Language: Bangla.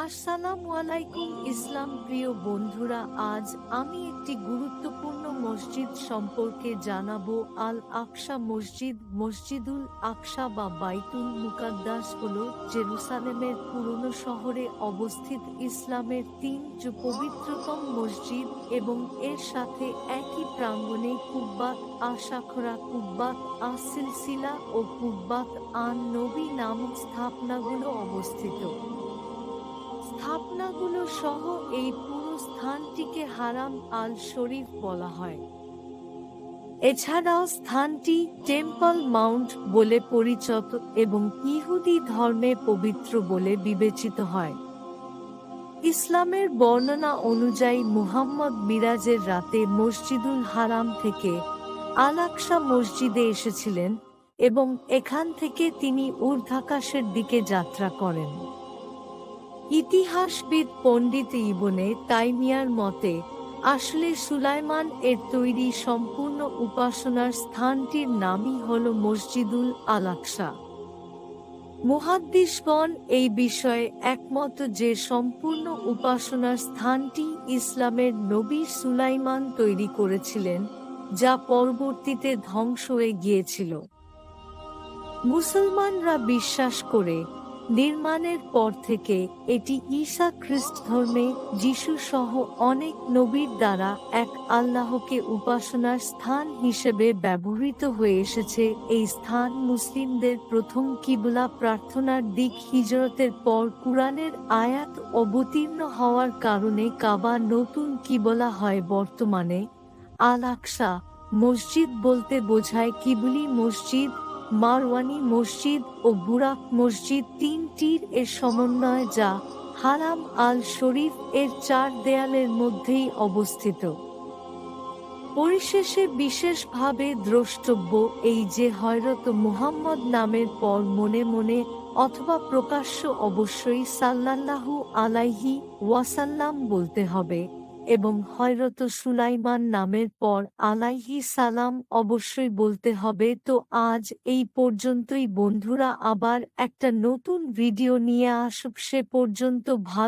আসসালামু আলাইকুম, ইসলাম প্রিয় বন্ধুরা, আজ আমি একটি গুরুত্বপূর্ণ মসজিদ সম্পর্কে জানাব। আল আকসা মসজিদ, মসজিদুল আকসা বা বাইতুল মুকাদ্দাস হল জেরুসালেমের পুরনো শহরে অবস্থিত ইসলামের তিন পবিত্রতম মসজিদ এবং এর সাথে একই প্রাঙ্গণে কুব্বাত, আশাখরা, কুব্বাত আসিলসিলা ও কুব্বাত আন নবী নামক স্থাপনাগুলো অবস্থিত। স্থাপনাগুলো সহ এই পুরো স্থানটিকে হারাম আল শরীফ বলা হয়। এছাড়াও স্থানটি টেম্পল মাউন্ট বলে পরিচিত এবং ইহুদি ধর্মে পবিত্র বলে বিবেচিত হয়। ইসলামের বর্ণনা অনুযায়ী মুহাম্মদ মিরাজের রাতে মসজিদুল হারাম থেকে আলাকসা মসজিদে এসেছিলেন এবং এখান থেকে তিনি ঊর্ধ্বাকাশের দিকে যাত্রা করেন। ইতিহাসবিদ পণ্ডিত ইবনে তাইমিয়ার মতে, আসলে সুলাইমান এর তৈরি সম্পূর্ণ উপাসনার স্থানটির নামই হল মসজিদুল আলাকসা মুহাদ্দিসগণ এই বিষয়ে একমত যে সম্পূর্ণ উপাসনার স্থানটি ইসলামের নবী সুলাইমান তৈরি করেছিলেন, যা পরবর্তীতে ধ্বংস হয়ে গিয়েছিল। মুসলমানরা বিশ্বাস করে নির্মাণের পর থেকে এটি ঈসা খ্রিস্ট ধর্মে যিশু সহ অনেক নবীর দ্বারা এক আল্লাহকে উপাসনার স্থান হিসেবে ব্যবহৃত হয়ে এসেছে। এই স্থান মুসলিমদের প্রথম কিবলা প্রার্থনার দিক হিজরতের পর কুরআনের আয়াত অবতীর্ণ হওয়ার কারণে কাবা নতুন কিবলা হয় বর্তমানে। আল আকসা, মসজিদ বলতে বোঝায় কিবলি মসজিদ মারওয়ানি মসজিদ ও বুরাক মসজিদ তিনটির এর সমন্বয় যা হারাম আল শরীফ এর চার দেয়ালের মধ্যেই অবস্থিত। পরিশেষে বিশেষভাবে দ্রষ্টব্য এই যে হয়রত মুহাম্মদ নামের পর মনে মনে অথবা প্রকাশ্য অবশ্যই সাল্লাল্লাহু আলাইহি ওয়াসাল্লাম বলতে হবে। এবং হয়রত সুলাইমান নামের পর আলাইহি সালাম অবশ্যই বলতে হবে, তো আজ এই পর্যন্তই বন্ধুরা, আবার একটা নতুন ভিডিও নিয়ে আসব, সে পর্যন্ত ভালো